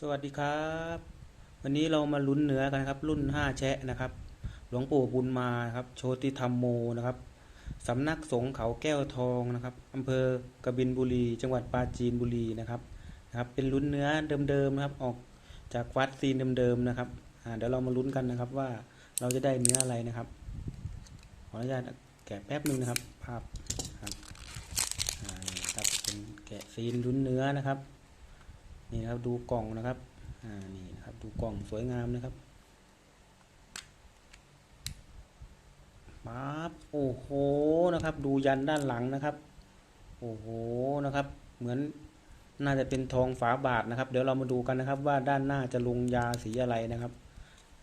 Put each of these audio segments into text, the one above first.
สวัสดีครับ วันนี้เรามาลุ้นเนื้อกันครับ รุ่นห้าแชะนะครับ หลวงปู่บุญมาครับ โชติธรรมโมนะครับสำนักสงฆ์เขาแก้วทองนะครับอำเภอกบินบุรี จังหวัดปราจีนบุรีนะครับนะครับ เป็นลุ้นเนื้อเดิมๆนะครับ ออกจากวัดซีนเดิมๆนะครับเดี๋ยวเรามาลุ้นกันนะครับว่าเราจะได้เนื้ออะไรนะครับ ขออนุญาตแกะแป๊บหนึงนะครับ ภาพครับนี่ครับเป็นแกะซีนลุ้นเนื้อนะครับ นี่นะครับดูกล่องนะครับอ่านี่นะครับดูกล่องสวยงามนะครับปั๊บโอ้โหนะครับ ดูยันด้านหลังนะครับ โอ้โหนะครับ เหมือนน่าจะเป็นทองฝาบาทนะครับ เดี๋ยวเรามาดูกันนะครับ ว่าด้านหน้าจะลงยาสีอะไรนะครับ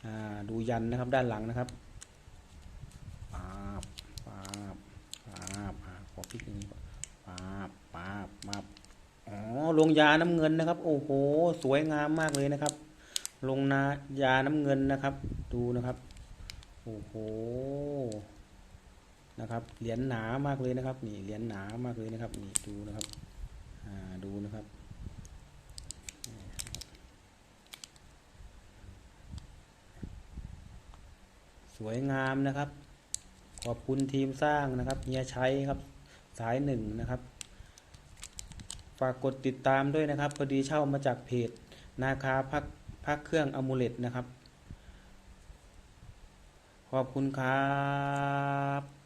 อ่าดูยันนะครับด้านหลังนะครับปั๊บปั๊บปั๊บอ่าขอพลิกอย่างนี้ปั๊บปั๊บปั๊บ อ๋อลงยาน้ำเงินนะครับ โอ้โห สวยงามมากเลยนะครับ ลงนายาน้ำเงินนะครับ ดูนะครับ โอ้โห นะครับ เหรียญหนามากเลยนะครับ นี่ เหรียญหนามากเลยนะครับ นี่ ดูนะครับ อ่า ดูนะครับสวยงามนะครับ ขอบคุณทีมสร้างนะครับเฮียชัยครับ สายหนึ่งนะครับากกดติดตามด้วยนะครับ พอดีเช่ามาจากเพจ นาคาพักพักเครื่องอมูเลตนะครับ ขอบคุณครับ